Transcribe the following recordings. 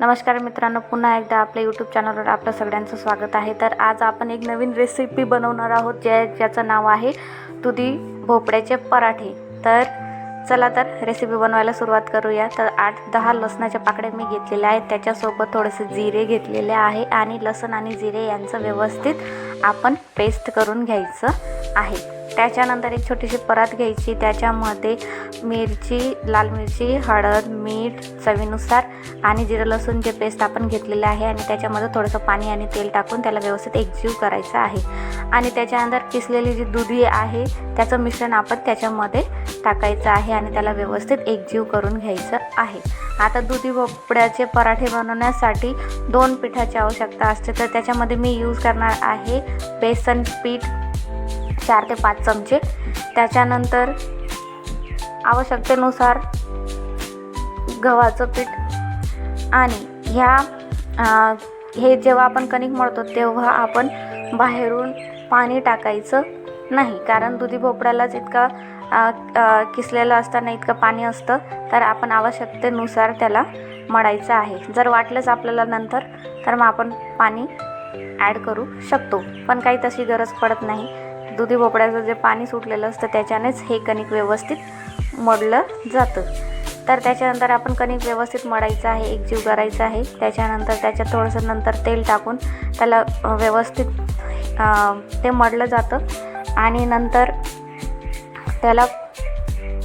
नमस्कार मित्रांनो पुन्हा एकदा आपल्या यूट्यूब चॅनलवर आपलं सगळ्यांचं स्वागत आहे. तर आज आपण एक नवीन रेसिपी बनवणार आहोत ज्या ज्याचं नाव आहे दुधी भोपळ्याचे पराठे. तर चला तर रेसिपी बनवायला सुरुवात करूया. तर आठ दहा लसणाच्या पाकड्या मी घेतलेल्या आहेत. त्याच्यासोबत थोडेसे जिरे घेतलेले आहे आणि लसण आणि जिरे यांचं व्यवस्थित आपण पेस्ट करून घ्यायचं आहे. त्याच्यानंतर एक छोटीशी परात घ्यायची. त्याच्यामध्ये मिरची लाल मिरची हळद मीठ चवीनुसार आणि जिरं लसूण जे पेस्ट आपण घेतलेलं आहे आणि त्याच्यामध्ये थोडंसं पाणी आणि तेल टाकून त्याला व्यवस्थित एकजीव करायचं आहे. आणि त्याच्यानंतर किसलेली जी दुधी आहे त्याचं मिश्रण आपण त्याच्यामध्ये टाकायचं आहे आणि त्याला व्यवस्थित एकजीव करून घ्यायचं आहे. आता दुधी भोपळ्याचे पराठे बनवण्यासाठी दोन पिठाची आवश्यकता असते. तर त्याच्यामध्ये मी यूज करणार आहे बेसन पीठ चार ते पाच चमचे. त्याच्यानंतर आवश्यकतेनुसार गव्हाचं पीठ आणि ह्या हे जेव्हा आपण कणिक मळतो तेव्हा आपण बाहेरून पाणी टाकायचं नाही. कारण दुधी भोपळ्यालाच इतका किसलेलं असताना इतकं पाणी असतं तर आपण आवश्यकतेनुसार त्याला मळायचं आहे. जर वाटलंच आपल्याला नंतर तर मग आपण पाणी ॲड करू शकतो. पण काही तशी गरज पडत नाही. दुधी भोपळ्याचं जे पाणी सुटलेलं असतं त्याच्यानेच हे कणिक व्यवस्थित मडलं जातं. तर त्याच्यानंतर आपण कणिक व्यवस्थित मळायचं आहे एकजीव करायचं आहे. त्याच्यानंतर त्याच्यात थोडंसं नंतर तेल टाकून त्याला व्यवस्थित ते मडलं जातं. आणि नंतर त्याला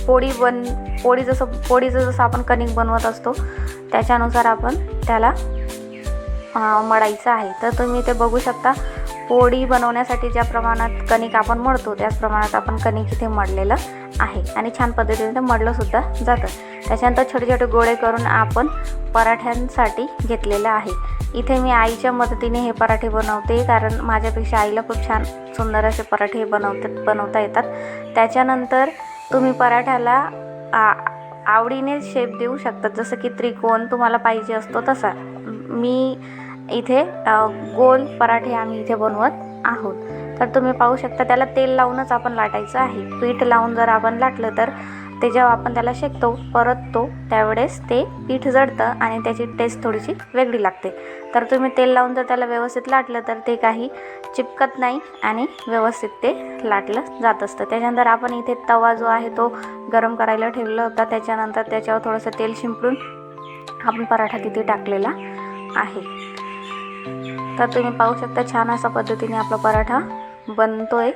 पोळी बन पोळी जसं पोळीचं जसं आपण कणिक बनवत असतो त्याच्यानुसार आपण त्याला मडायचं मळायचं आहे. तर तुम्ही ते बघू शकता. पोळी बनवण्यासाठी ज्या प्रमाणात कणिक आपण मळतो त्याच प्रमाणात आपण कणिक इथे मळलेलं आहे. आणि छान पद्धतीने ते मळलंसुद्धा जातं. त्याच्यानंतर छोटे छोटे गोळे करून आपण पराठ्यांसाठी घेतलेलं आहे. इथे मी आईच्या मदतीने हे पराठे बनवते कारण माझ्यापेक्षा आईला खूप छान सुंदर असे पराठे बनवतात बनवता येतात. त्याच्यानंतर तुम्ही पराठ्याला आ, आवडीने शेप देऊ शकतात जसं की त्रिकोण तुम्हाला पाहिजे असतो तसा. मी इथे गोल पराठे आम्ही इथे बनवत आहोत. तर तुम्ही पाहू शकता त्याला तेल लावूनच आपण लाटायचं आहे. पीठ लावून जर आपण लाटलं तर ते जेव्हा आपण त्याला शेकतो परततो त्यावेळेस ते पीठ जडतं आणि त्याची टेस्ट थोडीशी वेगळी लागते. तर तुम्ही तेल लावून जर त्याला व्यवस्थित लाटलं तर ते काही चिपकत नाही आणि व्यवस्थित ते लाटलं जात असतं. त्याच्यानंतर आपण इथे तवा जो आहे तो गरम करायला ठेवला होता. त्याच्यानंतर त्याच्यावर थोडंसं तेल शिंपडून आपण पराठा तिथे टाकलेला आहे. तर तुम्ही पाहू शकता छान अशा पद्धतीने आपला पराठा बनतो आहे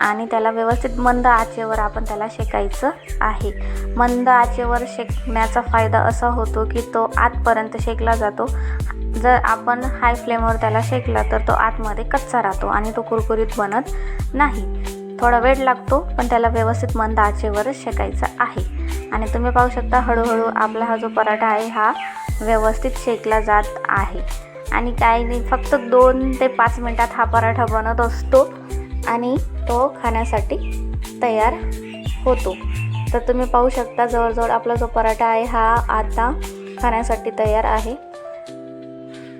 आणि त्याला व्यवस्थित मंद आचेवर आपण त्याला शेकायचं आहे. मंद आचेवर शेकण्याचा फायदा असा होतो की तो आतपर्यंत शेकला जातो. जर आपण हाय फ्लेमवर त्याला शेकला तर तो आतमध्ये कच्चा राहतो आणि तो कुरकुरीत बनत नाही. थोडा वेळ लागतो पण त्याला व्यवस्थित मंद आचेवरच शेकायचा आहे. आणि तुम्ही पाहू शकता हळूहळू आपला हा जो पराठा आहे हा व्यवस्थित शेकला जात आहे. आणि काही नाही फक्त दोन ते पाच मिनटात हा पराठा बनत असतो आणि तो खाण्यासाठी तयार होतो. तर तुम्ही पाहू शकता जवळजवळ आपला जो पराठा आहे हा आता खाण्यासाठी तयार आहे.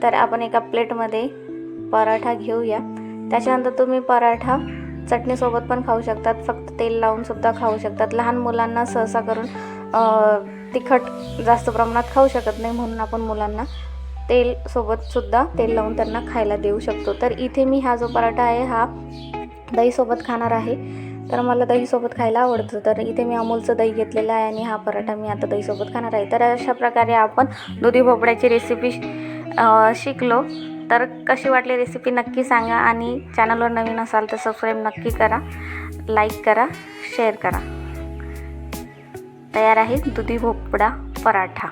तर आपण एका प्लेटमध्ये पराठा घेऊया. त्याच्यानंतर तुम्ही पराठा चटणीसोबत पण खाऊ शकतात फक्त तेल लावून सुद्धा खाऊ शकतात. लहान मुलांना सहसा करून तिखट जास्त प्रमाणात खाऊ शकत नाही म्हणून आपण मुलांना तेल सोबत सुद्धा तेल लावून त्यांना खायला देऊ शकतो. तर इथे मी हा जो पराठा आहे हा दहीसोबत खाणार आहे. तर मला दहीसोबत खायला आवडतं. तर इथे मी अमूलचं दही घेतलेलं आहे आणि हा पराठा मी आता दहीसोबत खाणार आहे. तर अशा प्रकारे आपण दुधी भोपळ्याची रेसिपी शिकलो. तर कशी वाटली रेसिपी नक्की सांगा आणि चॅनलवर नवीन असाल तर सबस्क्राईब नक्की करा लाईक करा शेअर करा. तयार आहे दुधी भोपळा पराठा.